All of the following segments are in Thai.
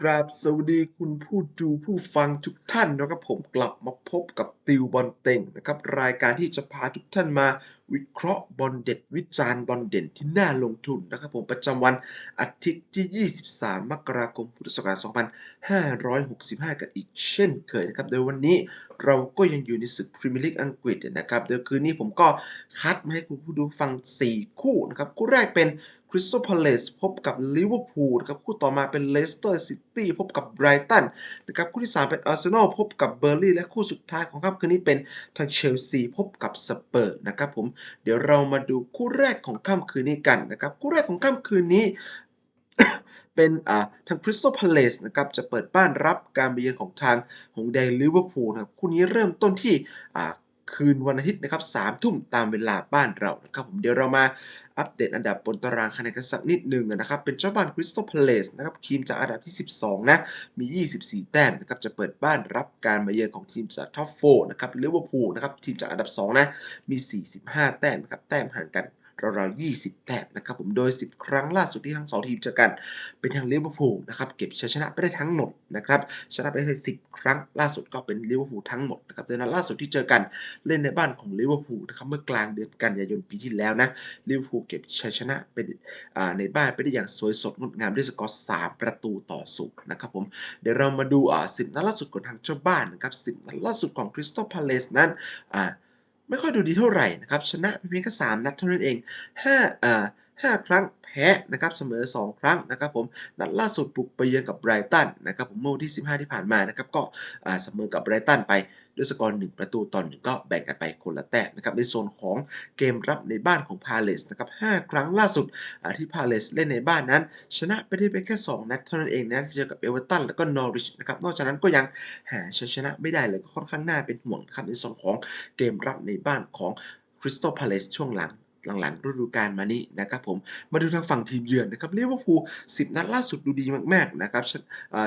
กราบสวัสดีคุณผู้ดูผู้ฟังทุกท่านนะครับผมกลับมาพบกับติวบอลเต็งนะครับรายการที่จะพาทุกท่านมา วิเคราะห์บอลเด็ด วิจารณ์บอลเด่นที่น่าลงทุนนะครับผมประจำวันอาทิตย์ที่ 23 มกราคม พุทธศักราช 2565 กันอีกเช่นเคยนะครับ โดยวันนี้เราก็ยังอยู่ในศึกพรีเมียร์ลีกอังกฤษนะครับ โดยคืนนี้ผมก็คัดมาให้คุณผู้ดูฟัง 4 คู่นะครับ คู่แรกเป็นคริสตัลพาเลซพบกับลิเวอร์พูลนะครับคู่ต่อมาเป็นเลสเตอร์ซิตี้พบกับไบรตันนะครับคู่ที่ 3 เป็นอาร์เซนอลพบกับเบอร์ลี่และคู่สุดท้ายของค่ำคืนนี้เป็นทางเชลซีพบกับสเปอร์นะครับผมเดี๋ยวเรามาดูคู่แรกของค่ำคืนนี้กันนะครับ คู่แรกของค่ำคืนนี้ เป็นอ่าทางคริสตัลพาเลสนะครับจะเปิดบ้านรับการไปเยือนของทางหงแดงลิเวอร์พูลนะครับคู่นี้เริ่มต้นที่อ่า คืนวันอาทิตย์นะครับสามทุ่มตามเวลาบ้านเรานะครับผมเดี๋ยวเรามาอัปเดตอันดับบนตารางคะแนนกันสักนิดหนึ่งนะครับ เป็นเจ้าบ้านคริสตัลพาเลสนะครับทีมจากอันดับที่ 12 นะ มี 24 แต้มนะครับจะเปิดบ้านรับการมาเยือนของทีมจากท็อปโฟนะครับลิเวอร์พูลนะครับทีมจากอันดับ 2 นะ มี 45 แต้มนะครับแต้มห่างกัน ราวๆ20 แต้มนะครับผมโดย 10 ครั้งล่าสุดที่ทั้ง 2 ทีมเจอกัน เป็นทางลิเวอร์พูลนะครับเก็บชัยชนะไปได้ทั้งหมดนะครับชนะไปได้10 ครั้งล่าสุดก็เป็นลิเวอร์พูลทั้งหมดนะครับโดยนัดล่าสุดที่เจอกันเล่นในบ้านของลิเวอร์พูลนะครับเมื่อกลางเดือนกันยายนปีที่แล้วนะลิเวอร์พูลเก็บชัยชนะเป็นอ่าในบ้านไปได้อย่างสวยสดงดงามด้วยสกอร์3ประตูต่อศูนย์นะครับผมเดี๋ยวเรามาดูอ่าสิบนัดล่าสุดของทางเจ้าบ้านนะครับสิบนัดล่าสุดของคริสตัลพาเลซนั้นอ่า ไม่ค่อยดูดีเท่าไหร่นะครับ ชนะเพียงแค่สามนัดเท่านั้นเองห้าอ่า ห้าครั้งแพ้นะครับเสมอ 2 ครั้งนะครับผมนัดล่าสุดบุกไปเยือนกับไบรตันนะครับผมเมื่อวันที่ 15 ที่ผ่านมานะครับก็เสมอกับไบรตันไปด้วยสกอร์ 1 ประตูต่อหนึ่งก็แบ่งกันไปคนละแต้มนะครับในโซนของเกมรับในบ้านของพาเลสนะครับ 5 ครั้งล่าสุดที่พาเลสเล่นในบ้านนั้น ชนะไปได้เพียงแค่ 2 นัดเท่านั้นเองนะที่เจอกับเอเวอร์ตันแล้วก็นอริชนะครับนอกจากนั้นก็ยังหาชัยชนะไม่ได้เลยก็ค่อนข้างน่าเป็นห่วงครับในส่วนของเกมรับในบ้านของคริสตัลพาเลสช่วงหลัง หลังๆฤดูกาลมานี้นะครับผมมาดูทางฝั่งทีมเยือนนะครับลิเวอร์พูล10 นัดล่าสุดดูดีมากๆนะครับช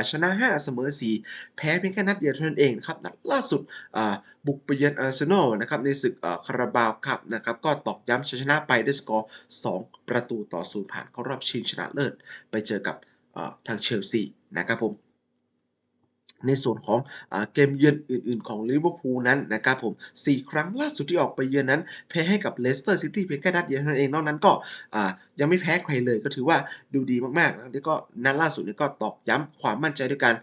ชนะ 5 เสมอ 4 แพ้เพียงแค่นัดเดียวเท่านั้นเองนะครับนัดล่าสุดบุกไปเยือนอาร์เซนอลนะครับในศึกคาราบาวคัพนะครับก็ตอกย้ำชัยชนะไปด้วยสกอร์ 2 ประตูต่อศูนย์ผ่านเข้ารอบชิงชนะเลิศ ไปเจอกับทางเชลซีนะครับผม ในส่วนของอเกมเยือนอื่นๆ ของลิเวอร์พูลนั้นนะครับผม 4 ครั้งล่าสุดที่ออกไปเยือนนั้น แพ้ให้กับเลสเตอร์ซิตี้เพียงแค่นัดเดียวเท่านั้นเอง นอกนั้นก็ยังไม่แพ้ใครเลยก็ถือว่าดูดีมากๆ แล้วก็นัดล่าสุดนี้ก็ตอกย้ำความมั่นใจด้วยการ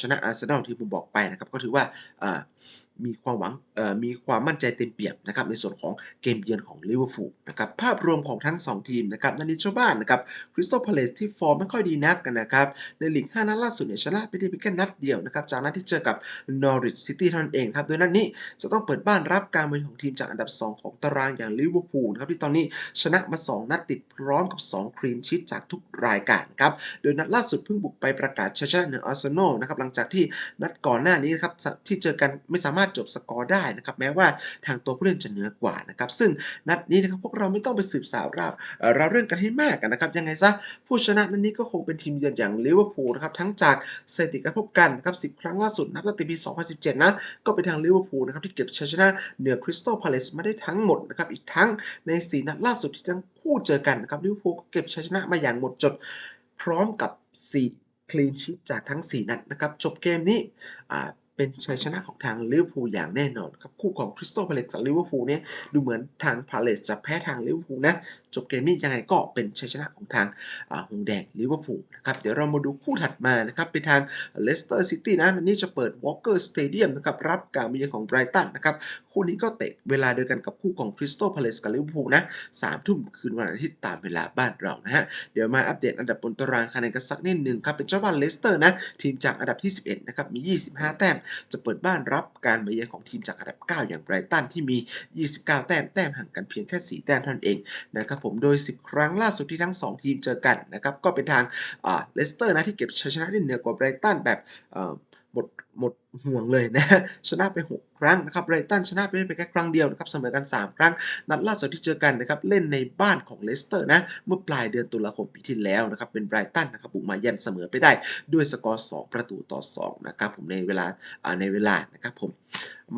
ชนะอาร์เซนอลที่ผมบอกไปนะครับ ก็ถือว่า มีความหวังมีความมั่นใจเต็มเปี่ยมนะครับในส่วนของเกมเยือนของลิเวอร์พูลนะครับภาพรวมของทั้ง 2 ทีมนะครับนัดนี้เจ้าบ้านนะครับคริสตัลพาเลซที่ฟอร์มไม่ค่อยดีนักกันนะครับในลีก5นัดล่าสุดเนี่ยชนะไปได้เพียงแค่นัดเดียวนะครับจากนัดที่เจอกับ Norwich City เท่านั้นเองครับโดยนัดนี้จะต้องเปิดบ้านรับการมาเยือนของทีมจากอันดับ 2 ของตารางอย่างลิเวอร์พูลนะครับที่ตอนนี้ชนะมา 2 นัดติดพร้อมกับ 2 ครีนชีตจากทุกรายการครับโดยนัดล่าสุดเพิ่งบุกไปประกาศชัยชนะเหนืออาร์เซนอลนะครับหลังจากที่นัดก่อนหน้านี้นะครับที่เจอกันไม่สามารถจบสกอร์ได้นะครับแม้ว่าทางตัวผู้เล่นจะเหนือกว่านะครับซึ่งนัดนี้นะครับพวกเราไม่ต้องไปสืบสาวราวเราเรื่องกันให้มากนะครับยังไงซะผู้ชนะนัดนี้ก็คงเป็นทีมเยือนอย่างลิเวอร์พูลนะครับทั้งจากสถิติการพบกันนะครับ10 ครั้งล่าสุดนับตั้งแต่ปี 2017 นะก็เป็นทางลิเวอร์พูลนะครับที่เก็บชัยชนะเหนือคริสตัลพาเลซมาได้ทั้งหมดนะครับอีกทั้งใน 4 นัดล่าสุดที่ทั้งคู่เจอกันนะครับลิเวอร์พูลก็เก็บชัยชนะมาอย่างหมดจดพร้อมกับ 4 คลีนชีตจากทั้ง 4 นัดนะครับจบเกมนี้อ่า เป็นชัยชนะของทางลิเวอร์พูลอย่างแน่นอนครับคู่ของคริสตัลพาเลซกับลิเวอร์พูลเนี่ยดูเหมือนทางพาเลซจะแพ้ทางลิเวอร์พูลนะจบเกมนี้ยังไงก็เป็นชัยชนะของทางหงแดงลิเวอร์พูลนะครับเดี๋ยวเรามาดูคู่ถัดมานะครับเป็นทางเลสเตอร์ซิตี้นะอันนี้จะเปิดวอลเกอร์สเตเดียมนะครับรับการมาเยือนของไบรตันนะครับคู่นี้ก็เตะเวลาเดียวกันกับคู่ของคริสตัลพาเลซกับลิเวอร์พูลนะสามทุ่มคืนวันอาทิตย์ตามเวลาบ้านเรานะฮะเดี๋ยวมาอัปเดตอันดับบนตารางคะแนนกันสักนิดหนึ่งครับเป็นเจ้าบ้านเลสเตอร์นะทีมจากอันดับที่ 11นะครับมี 25 แต้มจะเปิดบ้านรับการมาเยือนของทีมจากอันดับ 9 อย่างไบรตันที่มี 29 แต้มแต้มห่างกันเพียงแค่ 4 แต้มเท่านั้นเองนะครับผมโดย 10 ครั้งล่าสุดที่ทั้ง 2 ทีมเจอกันนะครับก็เป็นทางเลสเตอร์นะที่เก็บชัยชนะได้เหนือกว่าไบรตันแบบหมดหมดห่วงเลยนะชนะไป 6 ครั้งนะครับไบรตันชนะไปได้เพียงแค่ครั้งเดียวนะครับเสมอกัน 3 ครั้ง นัดล่าสุดที่เจอกันนะครับเล่นในบ้านของเลสเตอร์นะเมื่อปลายเดือนตุลาคมปีที่แล้วนะครับเป็นไบรตันนะครับบุกมายันเสมอไปได้ด้วยสกอร์ 2 ประตูต่อ 2 นะครับผมในเวลาในเวลานะครับผม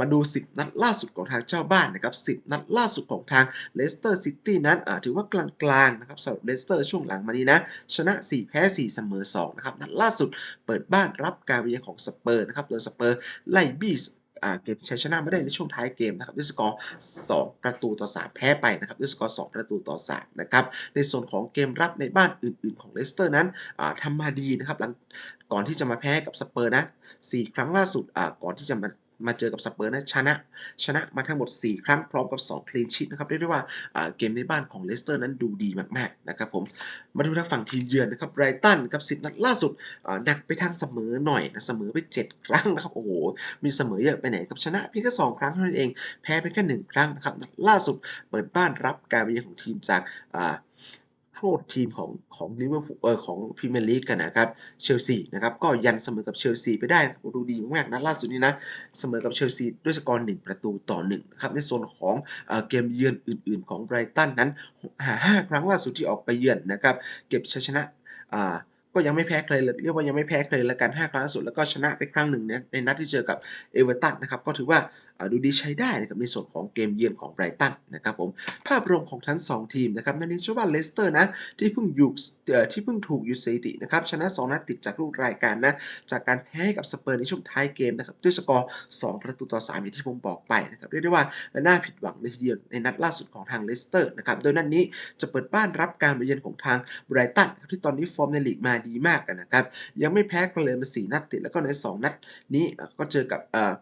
มาดู 10 นัดล่าสุดของทางเจ้าบ้านนะครับ 10 นัดล่าสุดของทางเลสเตอร์ซิตี้นั้นถือว่ากลางๆนะครับสำหรับเลสเตอร์ช่วงหลังมานี้นะชนะ 4 แพ้ 4 เสมอ2นะครับนัดล่าสุดเปิดบ้านรับการมาเยือนของสเปอร์นะครับโดยสเปอร์ไล่บี้เก็บชัยชนะมาได้ในช่วงท้ายเกมนะครับด้วยสกอร์2ประตูต่อ 3 แพ้ไปนะครับด้วยสกอร์2ประตูต่อ 3 นะครับ ในส่วนของเกมรับในบ้านอื่น ๆ ของเลสเตอร์นั้นทำมาดีนะครับหลังก่อนที่จะมาแพ้กับสเปอร์นะ 4 ครั้งล่าสุดก่อนที่จะมา มาเจอกับสเปอร์นะชนะชนะมาทั้งหมด 4 ครั้งพร้อมกับ 2 คลีนชีตนะครับเรียกได้ว่าเกมในบ้านของเลสเตอร์นั้นดูดีมากๆนะครับผมมาดูทางฝั่งทีมเยือนนะครับไรตันกับ10นัดล่าสุดหนักไปทางเสมอหน่อยนะเสมอไป 7 ครั้งนะครับโอ้โหมีเสมอเยอะไปไหนกับชนะเพียงแค่2ครั้งเท่านั้นเองแพ้ไปแค่1ครั้งนะครับนัดล่าสุดเปิดบ้านรับการมาเยือนของทีมจาก อ่าโทษทีมของของลิเวอร์พูลเออของพรีเมียร์ลีกกันนะครับเชลซีนะครับก็ยันเสมอกับเชลซีไปได้ดูดีมากๆนะล่าสุดนี้นะเสมอกับเชลซีด้วยสกอร์1ประตูต่อ1นะครับในโซนของเอเกมเยือนอื่น ๆ ของไบรตันนั้นหา5ครั้งล่าสุดที่ออกไปเยือนนะครับเก็บชัยชนะอ่าก็ยังไม่แพ้ใครเลยเรียกว่ายังไม่แพ้ใครละกัน 5 ครั้งล่าสุดแล้วก็ชนะไปครั้งหนึ่งนะในนัดที่เจอกับเอเวอร์ตันนะครับก็ถือว่า ดูดีใช้ได้นะครับในส่วนของเกมเยือนของไบรตันนะครับผมภาพรวมของทั้ง 2 ทีมนะครับนันนี้เชื่อว่าเลสเตอร์นะที่เพิ่งยู่เอ่อที่เพิ่งถูกยูดสถิตินะครับชนะ 2 นัดติดจากรูปรายการนะจากการแพ้กับสเปอร์ในช่วงท้ายเกมนะครับด้วยสกอร์ 2 ประตูต่อ3อย่างที่ผมบอกไปนะครับเรียกได้ว่าน่าผิดหวังเลยทีเดียวในนัดล่าสุดของทางเลสเตอร์นะครับโดยนัดนี้จะเปิดบ้านรับการมาเยือนของทางไบรตันที่ตอนนี้ฟอร์มในลีกมาดีมากนะครับยังไม่แพ้กันเลยมา4นัดติดแล้วก็ใน 2 นัดนี้ก็เจอกับเอ่อ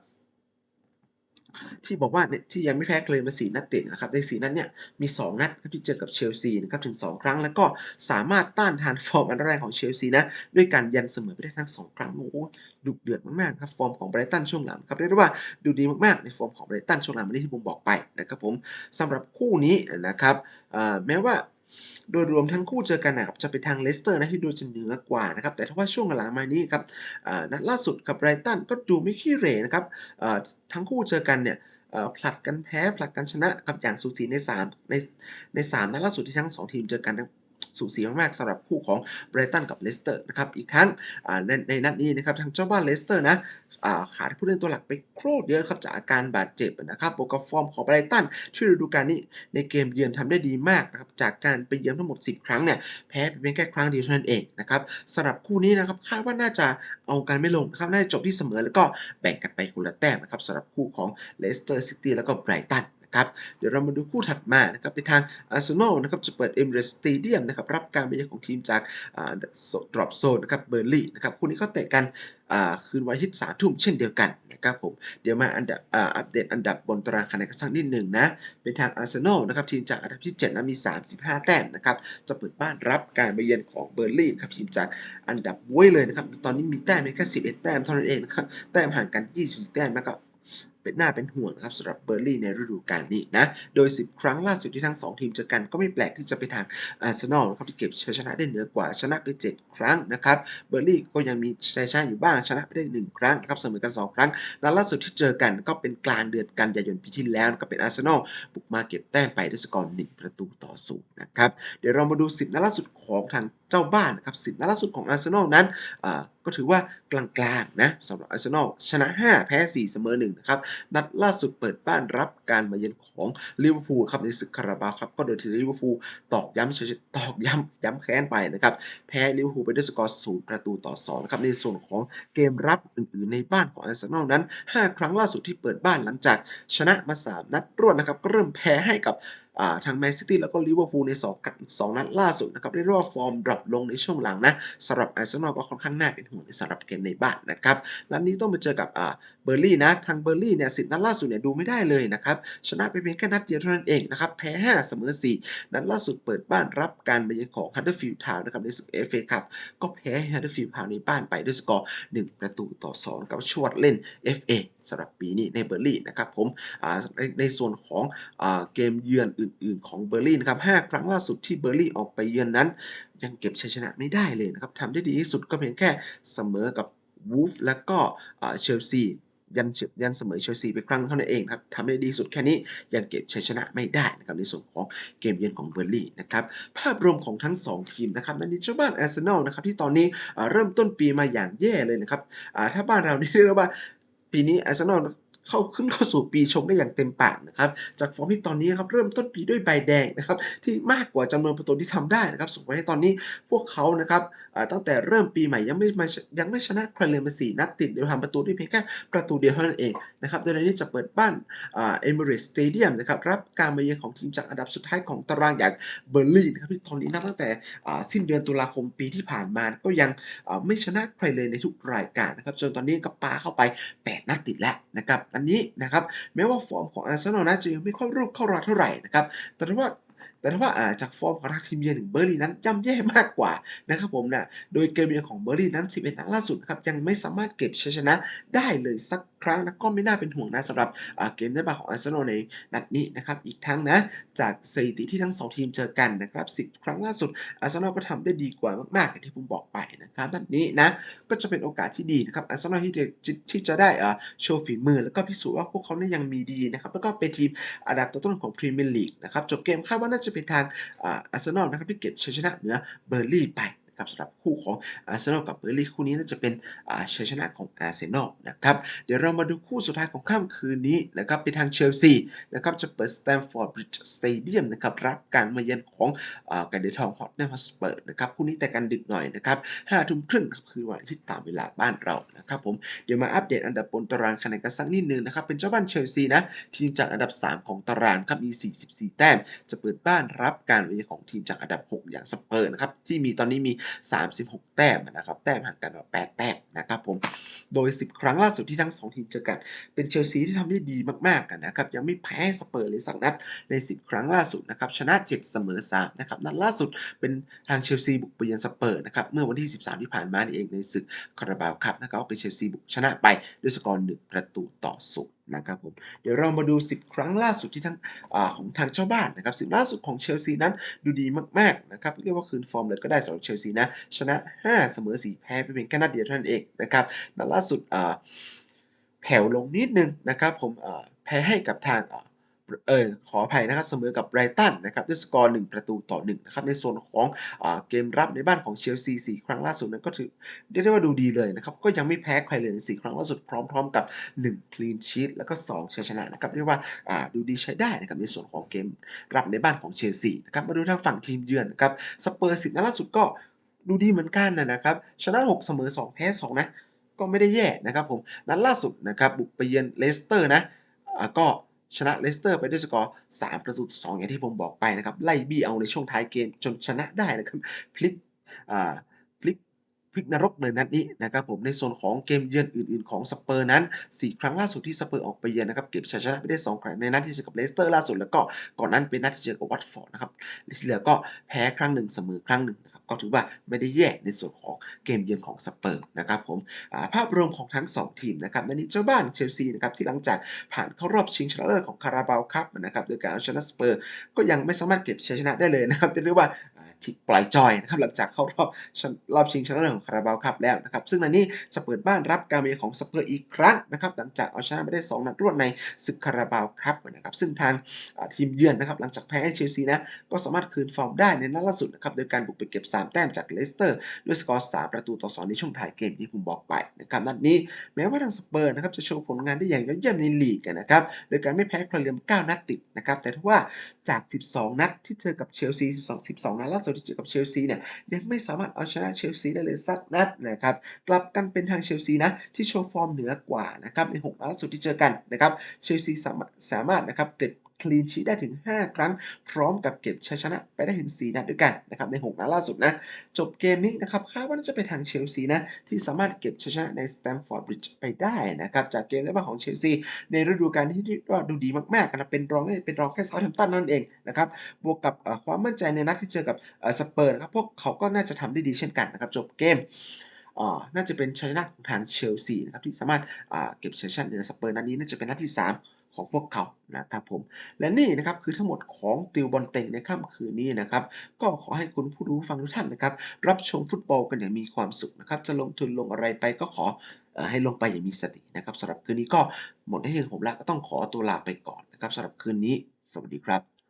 ที่บอกว่าที่ยังไม่แพ้ใครเลยมา4นัดติดนะครับใน4นัดเนี่ยมี 2 นัดที่เจอกับเชลซีนะครับถึง 2 ครั้ง แล้วก็สามารถต้านทานฟอร์มอันแรงของเชลซีนะด้วยการยันเสมอไปได้ทั้ง 2 ครั้งโอ้โหดุเดือดมากๆครับฟอร์มของไบรตันช่วงหลังครับเรียกได้ว่าดูดีมากๆในฟอร์มของไบรตันช่วงหลังมาที่ผมบอกไปนะครับผมสำหรับคู่นี้นะครับแม้ว่า โดยรวมทั้งคู่เจอกันนะครับจะเป็นทางเลสเตอร์นะที่ดูจะเหนือกว่านะครับแต่ถ้าว่าช่วงหลังมานี้ครับนัดล่าสุดกับไรตันก็ดูไม่ขี้เหร่นะครับทั้งคู่เจอกันเนี่ยผลัดกันแพ้ผลัดกันชนะครับอย่างสูสีใน3ในใน3นัดล่าสุดที่ทั้ง 2 ทีมเจอกันสูสีมากๆสำหรับคู่ของไบรตันกับเลสเตอร์นะครับอีกทั้งในในนัดนี้นะครับทางเจ้าบ้านเลสเตอร์นะ ขาดผู้เล่นตัวหลักไปโครดเยอะครับจากอาการบาดเจ็บนะครับบวกกับฟอร์มของไบรตันที่ฤดูกาลนี้ในเกมเยือนทำได้ดีมากนะครับจากการไปเยือนทั้งหมด 10 ครั้งเนี่ยแพ้ไปเพียงแค่ครั้งเดียวเท่านั้นเองนะครับสำหรับคู่นี้นะครับคาดว่าน่าจะเอากันไม่ลงนะครับน่าจะจบที่เสมอแล้วก็แบ่งกันไปคนละแต้มนะครับสำหรับคู่ของเลสเตอร์ซิตี้แล้วก็ไบรตัน นะครับ เดี๋ยวเรามาดูคู่ถัดมานะครับไปทางอาร์เซนอลนะครับจะเปิดเอมิเรสสเตเดียมนะครับรับการเยือนของทีมจากดรอปโซนนะครับเบอร์ลี่นะครับคู่นี้เขาเตะกันคืนวันอาทิตย์สามทุ่มเช่นเดียวกันนะครับผมเดี๋ยวมาอันดับอัปเดตอันดับบนตารางคะแนนกันสักนิดหนึ่งนะ เป็นทางอาร์เซนอลนะครับทีมจากอันดับที่ 7นะมี 35 แต้มนะครับจะเปิดบ้านรับการเยือนของเบอร์ลี่นะครับทีมจากอันดับบ้วยเลยนะครับตอนนี้มีแต้มเพียงแค่11 แต้มเท่านั้นเองนะครับแต้มห่างกัน24แต้มแล้วก็ เป็นหน้าเป็นห่วงนะครับสำหรับเบอร์ลี่ในฤดูกาลนี้นะ โดย 10 ครั้งล่าสุดที่ทั้ง 2 ทีมเจอกันก็ไม่แปลกที่จะไปทางอาร์เซนอลนะครับที่เก็บชัยชนะได้เหนือกว่าชนะไป 7 ครั้งนะครับ เบอร์ลี่ก็ยังมีชัยชนะอยู่บ้างชนะไปได้ 1 ครั้งนะครับเสมอกัน 2 ครั้งนัดล่าสุดที่เจอกันก็เป็นกลางเดือนกันยายนปีที่แล้วก็เป็นอาร์เซนอลบุกมาเก็บแต้มไปด้วยสกอร์1ประตูต่อศูนย์นะครับ เดี๋ยวเรามาดู10นัดล่าสุดของทาง เจ้าบ้านนะครับ10นัดล่าสุดของอาร์เซนอลนั้นก็ถือว่ากลางๆนะสำหรับอาร์เซนอลชนะ 5 แพ้ 4 เสมอ1นะครับนัดล่าสุดเปิดบ้านรับการมาเยือนของลิเวอร์พูลครับในศึกคาราบาวครับก็โดยที่ลิเวอร์พูลตอกย้ำเฉยๆตอกย้ำย้ำแค้นไปนะครับแพ้ลิเวอร์พูลไปด้วยสกอร์0ประตูต่อ2นะครับในส่วนของเกมรับอื่นๆในบ้านของอาร์เซนอลนั้น 5 ครั้งล่าสุดที่เปิดบ้านหลังจากชนะมา 3 นัดรวดนะครับก็เริ่มแพ้ให้กับทางแมนซิตี้แล้วก็ลิเวอร์พูลใน2กันสองนัดล่าสุดนะครับได้รอบฟอร์มดรอปลงในช่วงหลังนะสำหรับอาร์เซนอลก็ค่อนข้างน่าเป็นห่วงในสำหรับเกมในบ้านนะครับนัดนี้ต้องไปเจอกับเบอร์ลี่นะทางเบอร์ลี่เนี่ยสิบนัดล่าสุดเนี่ยดูไม่ได้เลยนะครับชนะไปเพียงแค่นัดเดียวเท่านั้นเองนะครับแพ้ 5 เสมอ 4 นัดล่าสุดเปิดบ้านรับการมาเยือนของฮัตเตอร์ฟิลด์ทาวน์นะครับในศึกเอฟเอคัพก็แพ้ฮัตเตอร์ฟิลด์ทาวน์ในบ้านไปด้วยสกอร์ 1 ประตูต่อ 2 กับชวดเล่น FA สำหรับปีนี้ในเบอร์ลี่นะครับผมในในส่วนของอเกมเยือนอื่น ๆ ของเบอร์ลี่นะครับ5ครั้งล่าสุดที่เบอร์ลี่ออกไปเยือนนั้น ยังเก็บชัยชนะไม่ได้เลยนะครับทำได้ดีที่สุดก็เพียงแค่เสมอกับวูฟและก็เชลซี ยันยันเสมอเชลซีไปครั้งเท่านั้นเองครับทำได้ดีสุดแค่นี้ยังเก็บชัยชนะไม่ได้นะครับในส่วนของเกมเยือนของเบอร์ลี่นะครับภาพรวมของทั้ง 2 ทีมนะครับนั่นนี่เจ้าบ้านอาร์เซนอลนะครับที่ตอนนี้เริ่มต้นปีมาอย่างแย่เลยนะครับถ้าบ้านเรานี่เรียกว่าปีนี้อาร์เซนอล เข้าขึ้นเข้าสู่ปีชงได้อย่างเต็มปากนะครับ จากฟอร์มที่ตอนนี้ครับเริ่มต้นปีด้วยใบแดงนะครับที่มากกว่าจำนวนประตูที่ทำได้นะครับส่งไปให้ตอนนี้พวกเขานะครับตั้งแต่เริ่มปีใหม่ยังไม่มายังไม่ชนะใครเลยมาสี่นัดติดเดียวทำประตูได้เพียงแค่ประตูเดียวเท่านั้นเองนะครับโดยในนี้จะเปิดบ้านเอมิเรสสเตเดียมนะครับรับการมาเยือนของทีมจากอันดับสุดท้ายของตารางอย่างเบอร์ลี่นะครับที่ตอนนี้นับตั้งแต่สิ้นเดือนตุลาคมปีที่ผ่านมาก็ยังไม่ชนะใครเลยในทุกรายการนะครับจนตอนนี้ก็ปาเข้าไป 8 นัดติดแล้วนะครับอันนี้นะครับแม้ว่าฟอร์มของอาร์เซนอลนะจะยังไม่ค่อยรูปเข้าราเท่าไหร่นะครับแต่ถ้าว่า แต่ถ้าว่าจากฟอร์มของทางทีมเยือนเบอร์ลี่นั้นย่ำแย่มากกว่านะครับผมนะโดยเกมเยือนของเบอร์ลี่นั้น 11 นัดล่าสุดครับยังไม่สามารถเก็บชัยชนะได้เลยสักครั้งนะก็ไม่น่าเป็นห่วงนะสำหรับเกมได้บาของอาร์เซนอลในนัดนี้นะครับอีกทั้งนะจากสถิติที่ทั้ง 2 ทีมเจอกันนะครับ 10 ครั้งล่าสุดอาร์เซนอลก็ทำได้ดีกว่ามากๆอย่างที่ผมบอกไปนะครับนัดนี้นะก็จะเป็นโอกาสที่ดีนะครับอาร์เซนอลที่จะที่จะได้โชว์ฝีมือ แล้วก็พิสูจน์ว่าพวกเขาเนี่ยยังมีดีนะครับแล้วก็เป็นทีมอันดับต้นของพรีเมียร์ลีกนะครับจบเกมคาดว่าน่าจะเป็นทางอาร์เซนอลนะครับที่เก็บชัยชนะเหนือเบอร์ลี่ไป นะครับสำหรับคู่ของอาร์เซนอลกับเบอร์ลี่คู่นี้น่าจะเป็นชัยชนะของอาร์เซนอลนะครับเดี๋ยวเรามาดูคู่สุดท้ายของค่ำคืนนี้นะครับเป็นทางเชลซีนะครับจะเปิดสแตมฟอร์ดบริดจ์สเตเดียมนะครับรับการมาเยือนของการเดทองฮอตแนมสเปิร์นะครับคู่นี้แต่กันดึกหน่อยนะครับห้าทุ่มครึ่งคือวันที่ตามเวลาบ้านเรานะครับผมเดี๋ยวมาอัปเดตอันดับบนตารางคะแนนกันสักนิดนึงนะครับเป็นเจ้าบ้านเชลซีนะทีมจากอันดับ 3 ของตารางครับมี 44 แต้ม จะเปิดบ้านรับการมาเยือนของทีมจากอันดับ 6 อย่างสเปอร์นะครับที่มีตอนนี้มี36 แต้มนะครับ แต้มห่างกัน8แต้มนะครับผม โดย 10 ครั้งล่าสุดที่ทั้ง 2 ทีมเจอกัน เป็นเชลซีที่ทำได้ดีมากๆกันนะครับ ยังไม่แพ้สเปอร์เลยสักนัดใน 10 ครั้งล่าสุดนะครับ ชนะ 7 เสมอ 3 นะครับ นัดล่าสุดเป็นทางเชลซีบุกไปเยือนสเปอร์นะครับ เมื่อวันที่ 13 ที่ผ่านมานี่เองในศึกคาราบาวครับนะครับเป็นเชลซีบุกชนะไปด้วยสกอร์1ประตูต่อศูนย์นะครับผมเดี๋ยวเรามาดู 10 ครั้งล่าสุดที่ทั้งอของทางเจ้าบ้านนะครับสิบล่าสุดของเชลซีนั้นดูดีมากๆนะครับเรียกว่าคืนฟอร์มเลยก็ได้สำหรับเชลซีนะชนะ 5 เสมอ 4 แพ้ไปเพียงแค่นัดเดียวเท่านั้นเองนะครับนัดล่าสุดแผ่วลงนิดนึงนะครับผมแพ้ให้กับทาง เออขออภัยนะครับเสมอกับไบรตันนะครับด้วยสกอร์1ประตูต่อ1นะครับในส่วนของอเกมรับในบ้านของเชลซี4ครั้งล่าสุดนั้นก็ถือเรียกได้ว่าดูดีเลยนะครับก็ยังไม่แพ้ใครเลยใน4ครั้งล่าสุดพร้อม ๆ กับ1คลีนชีตแล้วก็2ชัยชนะนะครับเรียกว่าดูดีใช้ได้นะครับในส่วนของเกมรับในบ้านของเชลซีนะครับมาดูทางฝั่งทีมเยือนนะครับสเปอร์สินัดล่าสุดก็ดูดีเหมือนกันนะครับชนะ 6 เสมอ 2 แพ้ 2 นะ ก็ไม่ได้แย่นะครับผมนัดล่าสุดนะครับบุกไปเยือนเลสเตอร์นะก็ ชนะเลสเตอร์ไปด้วยสกอร์ 3 ประตูต่อ2อย่างที่ผมบอกไปนะครับ ไล่บี้เอาในช่วงท้ายเกมจนชนะได้นะครับ พลิกอ่าพลิกพลิกนรกเลยนัดนี้นะครับผมในโซนของเกมเยือนอื่น ๆ ของสเปอร์นั้น 4 ครั้งล่าสุดที่สเปอร์ออกไปเยือนนะครับเก็บชัยชนะไปได้ 2 ครั้งในนัดที่เจอกับเลสเตอร์ล่าสุดแล้วก็ก่อนนั้นเป็นนัดที่เจอกับวัตฟอร์ดนะครับเหลือก็แพ้ครั้งหนึ่งเสมอครั้งหนึ่ง ก็ถือว่าไม่ได้แย่ในส่วนของเกมเยือนของสเปอร์นะครับผมภาพรวมของทั้ง 2 ทีมนะครับนันนี้เจ้าบ้านเชลซีนะครับที่หลังจากผ่านเข้ารอบชิงชนะเลิศของคาราบาวครับนะครับโดยการเอาชนะสเปอร์ ก็ยังไม่สามารถเก็บชัยชนะได้เลยนะครับจะเรียกว่า ปล่อยจอยนะครับหลังจากเข้ารอบรอบชิงชนะเลิศของคาราบาวคัพแล้วนะครับซึ่งในนี้จะเปิดบ้านรับการมาของสเปอร์อีกครั้งนะครับหลังจากเอาชนะไปได้ 2 นัดรวดในศึกคาราบาวคัพนะครับซึ่งทางทีมเยือนนะครับหลังจากแพ้เชลซีนะก็สามารถคืนฟอร์มได้ในนัดล่าสุดนะครับโดยการบุกไปเก็บ 3 แต้มจากเลสเตอร์ด้วยสกอร์3ประตูต่อ2ในช่วงท้ายเกมที่ผมบอกไปนะครับนัดนี้แม้ว่าทางสเปอร์นะครับจะโชว์ผลงานได้อย่างยอดเยี่ยมในลีกนะครับโดยการไม่แพ้ใครเลย9นัดติดนะครับแต่ถ้าว่าจาก 12 นัดที่เจอกับเชลซี 12 12 นัดล่าสุดที่เจอกับเชลซีเนี่ยยังไม่สามารถเอาชนะเชลซีได้เลยสักนัดนะครับกลับกันเป็นทางเชลซีนะที่โชว์ฟอร์มเหนือกว่านะครับใน6นัดล่าสุดที่เจอกันนะครับเชลซีสามารถสามารถนะครับเก็บ คลีนชีได้ถึง 5 ครั้ง พร้อมกับเก็บชัยชนะไปได้ถึง 4 นัดด้วยกันนะครับใน 6 นัดล่าสุดนะ จบเกมนี้นะครับคาดว่าน่าจะเป็นทางเชลซีนะ ที่สามารถเก็บชัยชนะในสแตมฟอร์ดบริดจ์ไปได้นะครับ จากเกมได้มาของเชลซี ในฤดูกาลที่ว่าดูดีมากๆนะเป็นรองเป็นรองแค่เซาท์แฮมป์ตันนั่นเองนะครับบวกกับความมั่นใจในนัดที่เจอกับสเปอร์นะครับพวกเขาก็น่าจะทำได้ดีเช่นกันนะครับจบเกมน่าจะเป็นชัยชนะของทางเชลซีนะครับที่สามารถเก็บชัยชนะเหนือสเปอร์นัดนี้น่าจะเป็นนัดที่ 3 ของพวกเขานะครับผม และนี่นะครับคือทั้งหมดของติวบอลเต็งในค่ำคืนนี้นะครับ ก็ขอให้คุณผู้รู้ฟังทุกท่านนะครับ รับชมฟุตบอลกันอย่างมีความสุขนะครับ จะลงทุนลงอะไรไปก็ขออให้ลงไปอย่างมีสตินะครับสำหรับคืนนี้ก็หมดหน้าที่ของผมแล้วก็ต้องขอตัวลาไปก่อนนะครับสำหรับคืนนี้ สวัสดีครับ